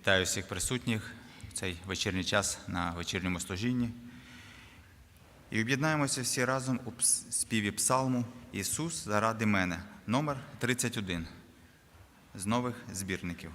Вітаю всіх присутніх в цей вечірній час на вечірньому служінні. І об'єднаємося всі разом у співі псалму Ісус заради мене, номер 31 з нових збірників.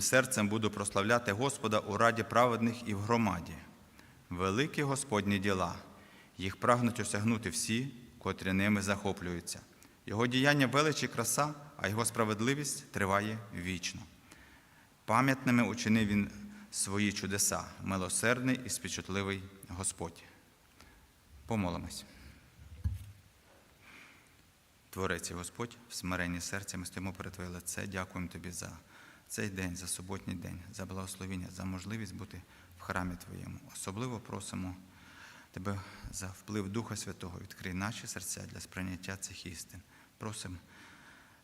Серцем буду прославляти Господа у раді праведних і в громаді. Великі Господні діла, їх прагнуть осягнути всі, котрі ними захоплюються. Його діяння велич і краса, а його справедливість триває вічно. Пам'ятними учинив він свої чудеса, милосердний і співчутливий Господь. Помолимось. Творець Господь, в смиренні серця ми стоїмо перед Твоє лице. Дякуємо Тобі за цей день, за суботній день, за благословіння, за можливість бути в храмі Твоєму. Особливо просимо Тебе за вплив Духа Святого. Відкрий наші серця для сприйняття цих істин. Просимо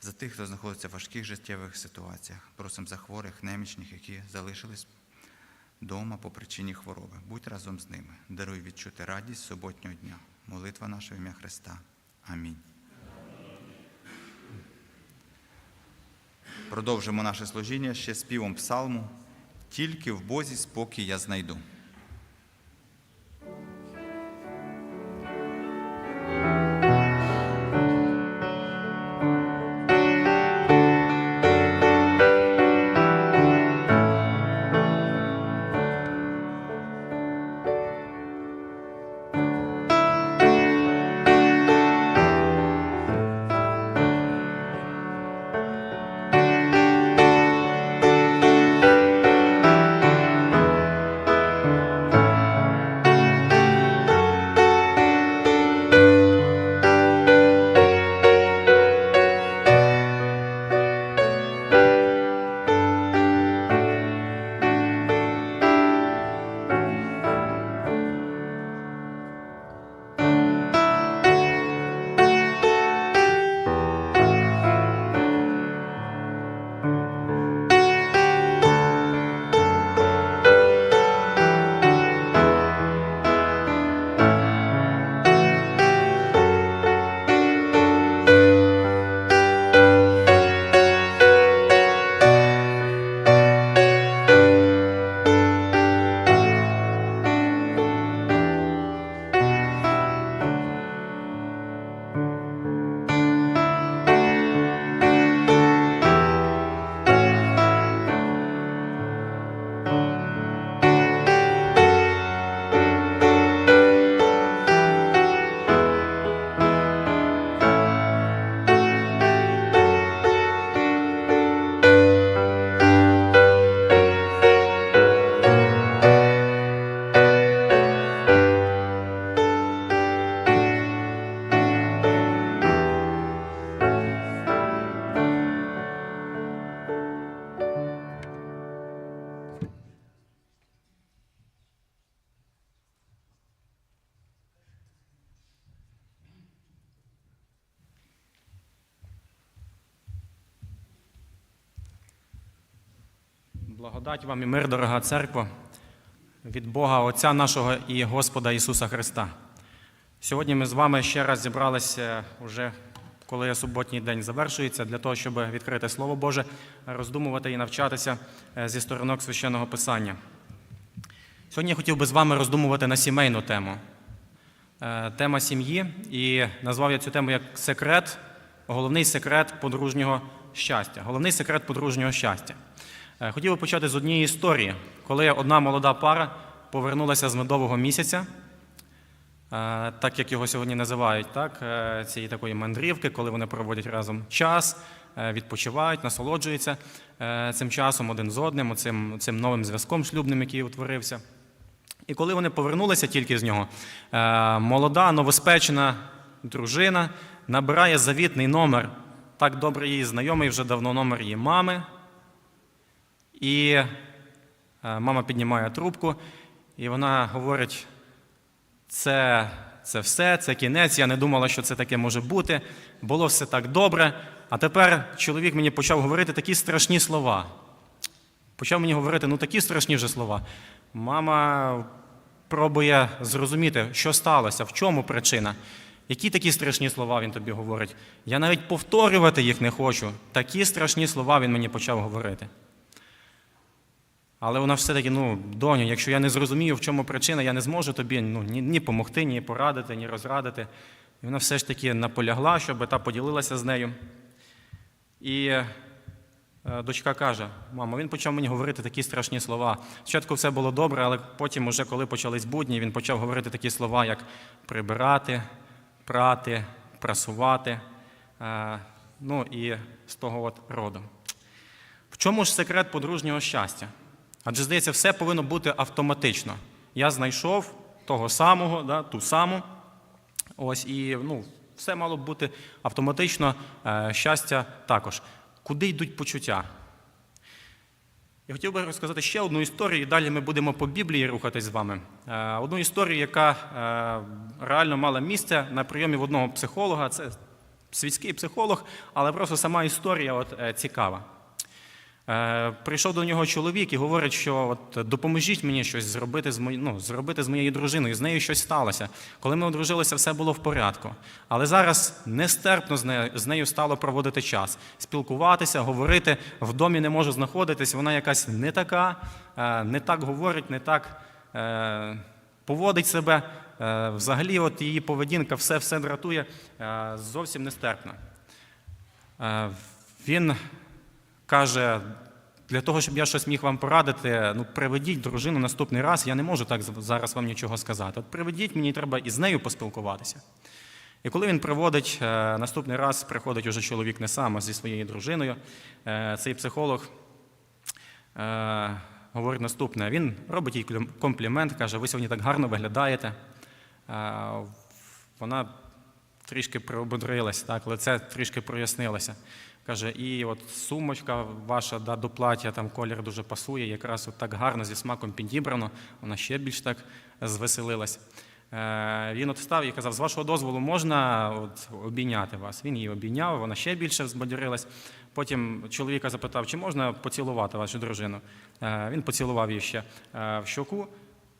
за тих, хто знаходиться в важких життєвих ситуаціях. Просимо за хворих, немічних, які залишились вдома по причині хвороби. Будь разом з ними. Даруй відчути радість суботнього дня. Молитва наша в ім'я Христа. Амінь. Продовжимо наше служіння ще співом псалму. Тільки в Бозі спокій я знайду. Благодать вам і мир, дорога церква, від Бога Отця нашого і Господа Ісуса Христа. Сьогодні ми з вами ще раз зібралися уже коли суботній день завершується, для того, щоб відкрити Слово Боже, роздумувати і навчатися е, зі сторонок священного Писання. Сьогодні я хотів би з вами роздумувати на сімейну тему. Е, Тема сім'ї, і назвав я цю тему як секрет, головний секрет подружнього щастя. Головний секрет подружнього щастя. Е, Хотів би почати з однієї історії, коли одна молода пара повернулася з медового місяця, е, так як його сьогодні називають, так, е, цієї такої мандрівки, коли вони проводять разом час, відпочивають, насолоджуються цим часом один з одним, цим, цим новим зв'язком шлюбним, який утворився. І коли вони повернулися тільки з нього, молода, новоспечена дружина набирає завітний номер, так добре їй знайомий вже давно номер її мами. І е, мама піднімає трубку, і вона говорить: це, це все, це кінець. Я не думала, що це таке може бути. Було все так добре. А тепер чоловік мені почав говорити такі страшні слова. Почав мені говорити, ну такі страшні вже слова. Мама пробує зрозуміти, що сталося, в чому причина. Які такі страшні слова він тобі говорить? Я навіть повторювати їх не хочу. Такі страшні слова він мені почав говорити. Але вона все-таки, ну, доню, якщо я не зрозумію, в чому причина, я не зможу тобі ну, ні, ні помогти, ні порадити, ні розрадити. І вона все ж таки наполягла, щоб та поділилася з нею. І е, дочка каже: мамо, він почав мені говорити такі страшні слова. Спочатку все було добре, але потім, уже коли почались будні, він почав говорити такі слова, як прибирати, прати, прасувати. Е, Ну і з того от роду. В чому ж секрет подружнього щастя? Адже здається, все повинно бути автоматично. Я знайшов того самого, да, ту саму. Ось і ну, все мало б бути автоматично, е, щастя також. Куди йдуть почуття? Я хотів би розказати ще одну історію, і далі ми будемо по Біблії рухатись з вами. Е, Одну історію, яка е, реально мала місце на прийомі в одного психолога. Це світський психолог, але просто сама історія от, цікава. Е, Прийшов до нього чоловік і говорить, що от допоможіть мені щось зробити з мої, ну, зробити з моєю дружиною. З нею щось сталося. Коли ми одружилися, все було в порядку. Але зараз нестерпно з нею, стало проводити час, спілкуватися, говорити. В домі не можу знаходитись. Вона якась не така, е, не так говорить, не так е, поводить себе. Взагалі, от її поведінка все все дратує, зовсім нестерпно. Він каже, для того, щоб я щось міг вам порадити, ну приведіть дружину наступний раз. Я не можу так зараз вам нічого сказати. От приведіть, мені треба із нею поспілкуватися. І коли він приводить, е, наступний раз приходить уже чоловік не сам, а зі своєю дружиною. Е, Цей психолог е, говорить наступне: він робить їй комплімент, каже: ви сьогодні так гарно виглядаєте. Вона трішки приободрилась, так, лице трішки прояснилося. Каже, і от сумочка ваша да, до плаття, там колір дуже пасує, якраз от так гарно зі смаком підібрано, вона ще більш так звеселилась. Е, він от встав і казав, з вашого дозволу можна от, обійняти вас. Він її обійняв, вона ще більше збадьорилась. Потім чоловіка запитав, чи можна поцілувати вашу дружину. Е, він поцілував її ще е, в щоку,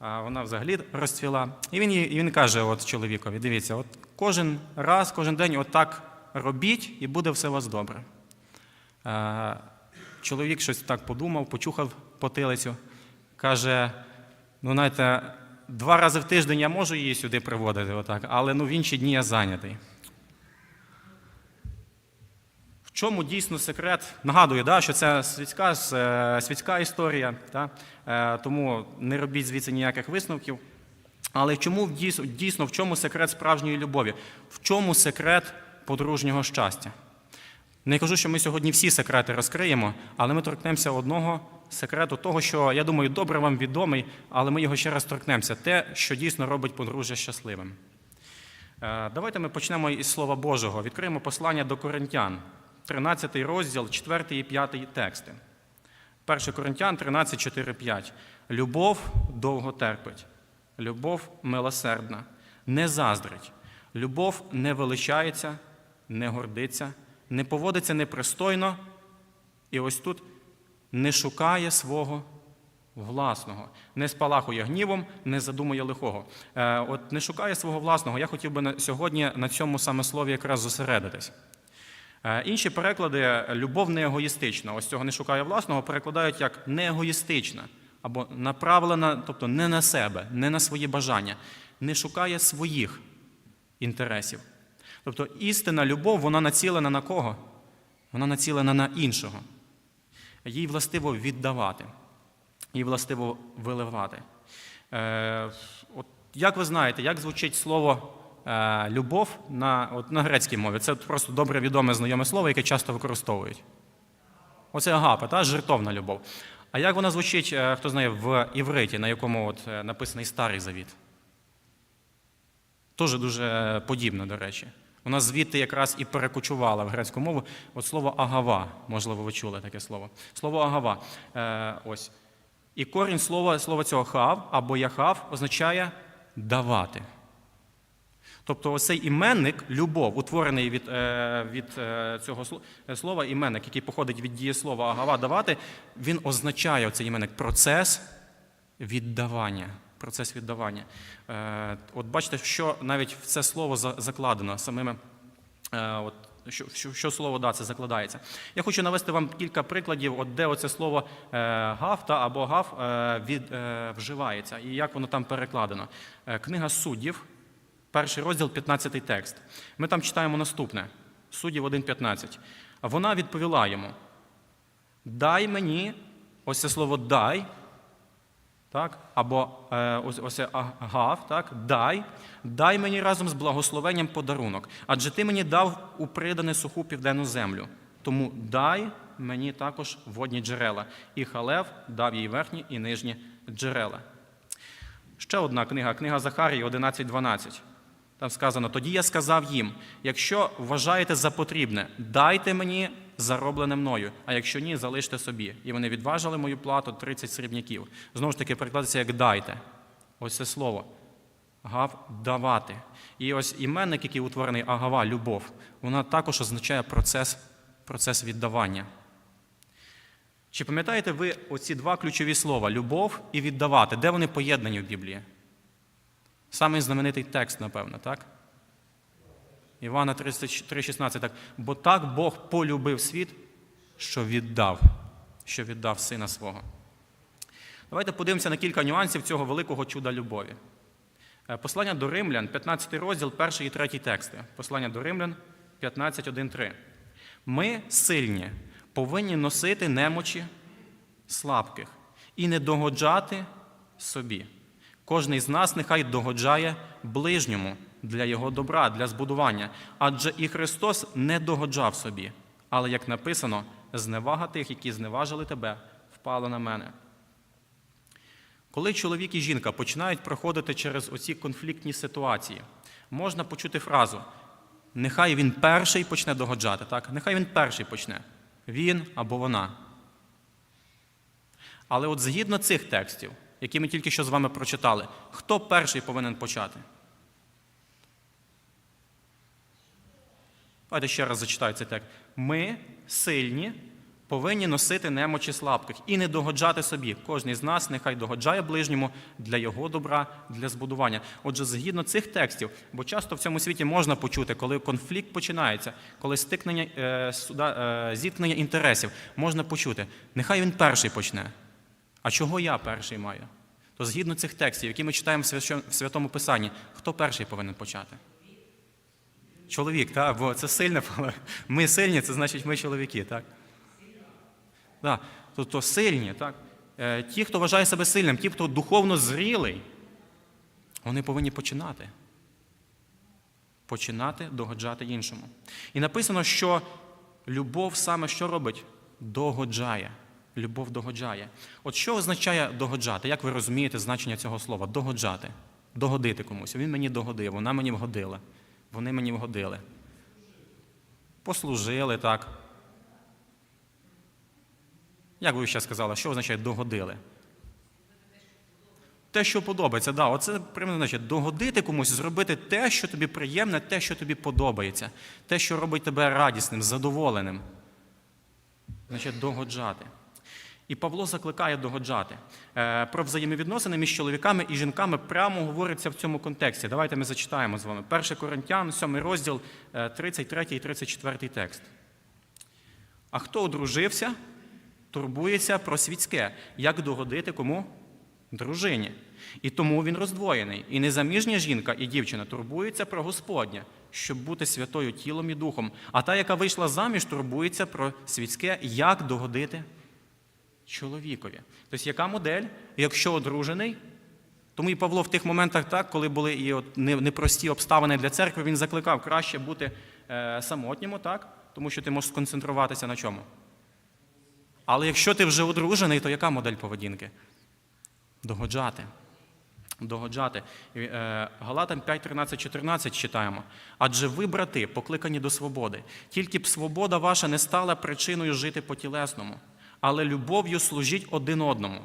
вона взагалі розцвіла. І він, і він каже от чоловікові: дивіться, от кожен раз, кожен день отак робіть, і буде все у вас добре. Чоловік щось так подумав, почухав потилицю, каже: ну, знаєте, два рази в тиждень я можу її сюди приводити, отак, але ну, в інші дні я зайнятий. Чому дійсно секрет? Нагадую, да, що це світська, е, світська історія, да? е, тому не робіть звідси ніяких висновків. Але чому дійсно в чому секрет справжньої любові? В чому секрет подружнього щастя? Не кажу, що ми сьогодні всі секрети розкриємо, але ми торкнемося одного секрету, того, що, я думаю, добре вам відомий, але ми його ще раз торкнемося. Те, що дійсно робить подружжя щасливим. Е, Давайте ми почнемо із Слова Божого. Відкриємо послання до Коринтян, 13 розділ, 4 і 5 тексти. 1 Коринтян 13, 4, 5. Любов довго терпить, любов милосердна, не заздрить, любов не величається, не гордиться, не поводиться непристойно. І ось тут не шукає свого власного, не спалахує гнівом, не задумує лихого. Е, От не шукає свого власного. Я хотів би сьогодні на цьому саме слові якраз зосередитись. Е, Інші переклади любов не егоїстична. Ось цього не шукає власного, перекладають як не егоїстична або направлена, тобто не на себе, не на свої бажання, не шукає своїх інтересів. Тобто істинна любов, вона націлена на кого? Вона націлена на іншого. Їй властиво віддавати, їй властиво виливати. Е, от як ви знаєте, як звучить слово любов на, от, на грецькій мові? Це просто добре відоме знайоме слово, яке часто використовують. Оце агапа, та жертовна любов. А як вона звучить, е, хто знає, в івриті, на якому от, е, написаний Старий Завіт? Теж дуже подібно, до речі. Вона звідти якраз і перекочувала в грецьку мову. От слово агава, можливо, ви чули таке слово. Слово агава. Е, ось. І корінь слова, слова цього хав або яхав означає давати. Тобто оцей іменник, любов, утворений від, е, від е, цього е, слова, іменник, який походить від дієслова агава давати, він означає оцей іменник процес віддавання. Процес віддавання. От бачите, що навіть в це слово за- закладено самими. От, що, що, що слово да, це закладається. Я хочу навести вам кілька прикладів, от де оце слово гав та або гав від, вживається і як воно там перекладено. Книга суддів, перший розділ, 15 текст. Ми там читаємо наступне: суддів 1.15. А Вона відповіла йому: Дай мені, ось це слово дай, так? або е, ось, ось це гав, так? дай, дай мені разом з благословенням подарунок, адже ти мені дав у придане суху південну землю. Тому дай мені також водні джерела. І Халев дав їй верхні і нижні джерела. Ще одна книга, книга Захарії 11.12. Там сказано: тоді я сказав їм: якщо вважаєте за потрібне, дайте мені зароблене мною, а якщо ні, залиште собі. І вони відважили мою плату 30 срібняків. Знову ж таки, перекладається як дайте. Ось це слово. Гав давати. І ось іменник, який утворений агава, любов, вона також означає процес, процес віддавання. Чи пам'ятаєте ви оці два ключові слова любов і віддавати? Де вони поєднані в Біблії? Самий знаменитий текст, напевно, так? Івана 3,16. Так. Бо так Бог полюбив світ, що віддав, що віддав сина свого. Давайте подивимося на кілька нюансів цього великого чуда любові. Е, Послання до Римлян, 15 розділ, 1 і 3 тексти. Послання до Римлян 15.1.3. Ми сильні, повинні носити немочі слабких і не догоджати собі. Кожний з нас нехай догоджає ближньому для його добра, для збудування. Адже і Христос не догоджав собі, але, як написано, зневага тих, які зневажили тебе, впала на мене. Коли чоловік і жінка починають проходити через оці конфліктні ситуації, можна почути фразу: нехай він перший почне догоджати, так? Нехай він перший почне. Він або вона. Але от згідно цих текстів, які ми тільки що з вами прочитали, хто перший повинен почати? Давайте ще раз зачитаю цей текст. Ми сильні, повинні носити немочі слабких і не догоджати собі. Кожний з нас нехай догоджає ближньому для його добра, для збудування. Отже, згідно цих текстів, бо часто в цьому світі можна почути, коли конфлікт починається, коли стикнення, е, е, зіткнення інтересів, можна почути, нехай він перший почне. А чого я перший маю? То згідно цих текстів, які ми читаємо в Святому Писанні, хто перший повинен почати? Чоловік, так, бо це сильне поле. Ми сильні, це значить ми чоловіки, так? Так, тобто сильні, так? Е, Ті, хто вважає себе сильним, ті, хто духовно зрілий, вони повинні починати. Починати догоджати іншому. І написано, що любов саме що робить? Догоджає. Любов догоджає. От що означає догоджати? Як ви розумієте значення цього слова? Догоджати. Догодити комусь. Він мені догодив, вона мені вгодила. Вони мені вгодили. Послужили так. Як ви ще сказали, що означає догодили? Те, що подобається, да, оце прямо значить догодити комусь, зробити те, що тобі приємне, те, що тобі подобається, те, що робить тебе радісним, задоволеним. Значить, догоджати. І Павло закликає догоджати. Е, Про взаємовідносини між чоловіками і жінками прямо говориться в цьому контексті. Давайте ми зачитаємо з вами. 1 Коринтян, 7 розділ, е, 33 і 34 текст. А хто одружився, турбується про світське, як догодити кому? Дружині. І тому він роздвоєний. І незаміжня жінка і дівчина турбується про Господнє, щоб бути святою тілом і духом. А та, яка вийшла заміж, турбується про світське, як догодити чоловікові. Тобто, яка модель, якщо одружений, тому і Павло в тих моментах, так, коли були і от непрості обставини для церкви, він закликав краще бути е, самотнім, так, тому що ти можеш сконцентруватися на чому. Але якщо ти вже одружений, то яка модель поведінки? Догоджати. Догоджати. Е, Галатам 5, 13, 14 читаємо. Адже ви, брати, покликані до свободи. Тільки б свобода ваша не стала причиною жити по тілесному, але любов'ю служіть один одному.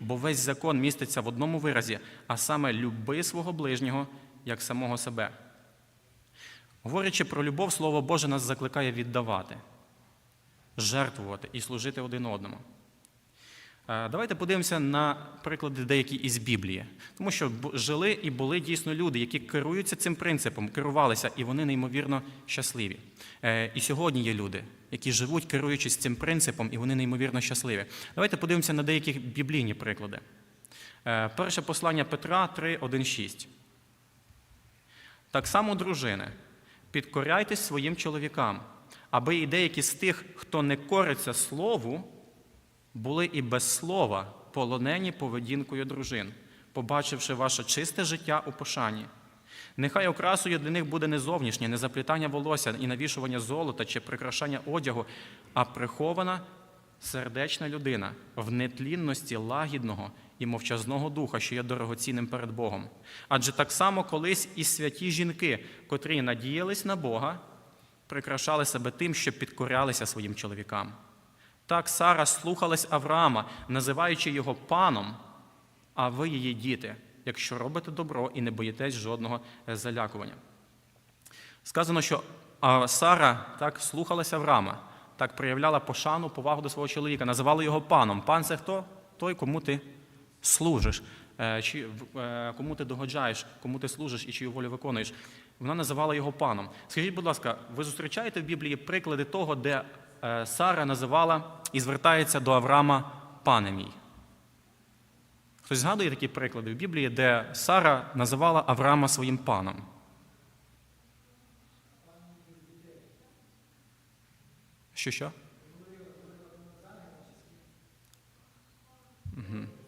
Бо весь закон міститься в одному виразі, а саме люби свого ближнього як самого себе. Говорячи про любов, Слово Боже нас закликає віддавати, жертвувати і служити один одному. Е, Давайте подивимося на приклади деякі із Біблії, тому що жили і були дійсно люди, які керуються цим принципом, керувалися, і вони неймовірно щасливі. Е, І сьогодні є люди, які живуть, керуючись цим принципом, і вони неймовірно щасливі. Давайте подивимося на деякі біблійні приклади. Е, Перше послання Петра 3, 1, 6. Так само, дружини, підкоряйтесь своїм чоловікам, аби і деякі з тих, хто не кориться слову, були і без слова полонені поведінкою дружин, побачивши ваше чисте життя у пошані. Нехай окрасою для них буде не зовнішнє, не заплітання волосся і навішування золота чи прикрашання одягу, а прихована сердечна людина в нетлінності лагідного і мовчазного духа, що є дорогоцінним перед Богом. Адже так само колись і святі жінки, котрі надіялись на Бога, прикрашали себе тим, що підкорялися своїм чоловікам. Так Сара слухалась Авраама, називаючи його паном, а ви її діти, якщо робите добро і не боїтесь жодного е, залякування. Сказано, що Сара так слухалася Авраама, так проявляла пошану, повагу до свого чоловіка, називала його паном. Пан це хто? Той, кому ти служиш, е, чи, е, кому ти догоджаєш, кому ти служиш і чию волю виконуєш. Вона називала його паном. Скажіть, будь ласка, ви зустрічаєте в Біблії приклади того, де Сара називала і звертається до Авраама пане мій? Хтось згадує такі приклади в Біблії, де Сара називала Авраама своїм паном? Що що? Угу.